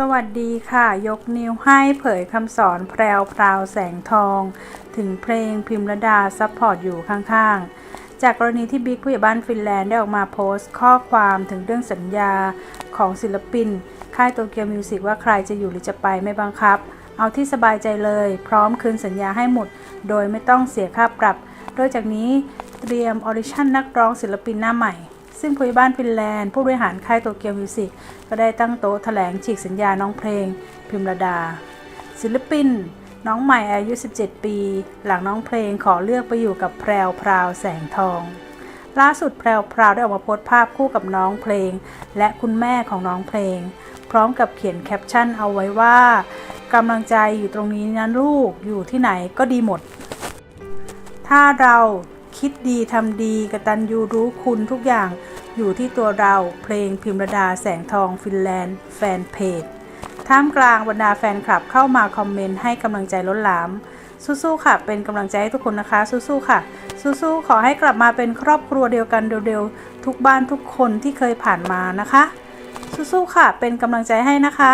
สวัสดีค่ะ ยกนิ้วให้เผยคำสอนแพรวพราวแสงทอง ถึงเพลงพิมรดาซัพพอร์ตอยู่ข้างๆ จากกรณีที่บิ๊กผู้ใหญ่บ้านฟินแลนด์ได้ออกมาโพสต์ข้อความถึงเรื่องสัญญาของศิลปิน ค่ายโตเกียวมิวสิกว่าใครจะอยู่หรือจะไปไม่บังคับ เอาที่สบายใจเลย พร้อมคืนสัญญาให้หมด โดยไม่ต้องเสียค่าปรับ โดยจากนี้เตรียมออดิชั่นนักร้องศิลปินหน้าใหม่ ซึ่งผู้บ้านฟินแลนด์ ผู้บริหารค่ายโตเกียวมิวสิกก็ได้ตั้งโต๊ะแถลงฉีกสัญญาน้องเพลง พิมรดา ศิลปิน น้องใหม่อายุ 17 ปี หลังน้องเพลงขอเลือกไปอยู่กับแพรวพราวแสงทอง ล่าสุดแพรวพราวได้ออกมาโพสต์ภาพคู่กับน้องเพลง และคุณแม่ของน้องเพลง พร้อมกับเขียนแคปชั่นเอาไว้ว่ากำลังใจอยู่ตรงนี้นะลูกอยู่ที่ไหนก็ดีหมด ถ้าเรา คิดดีทำดีกตัญญูรู้คุณทุกอย่างอยู่ที่ตัวเราเพลงพิมรดาแสงทองฟินแลนด์แฟนเพจท่ามกลางบรรดาแฟนคลับเข้ามาคอมเมนต์ให้กำลังใจล้นหลาม สู้ๆค่ะ เป็นกำลังใจให้ทุกคนนะคะ สู้ๆค่ะ สู้ๆขอให้กลับมาเป็นครอบครัวเดียวกันเร็วๆทุกบ้านทุกคนที่เคยผ่านมานะคะ สู้ๆค่ะ เป็นกำลังใจให้นะคะ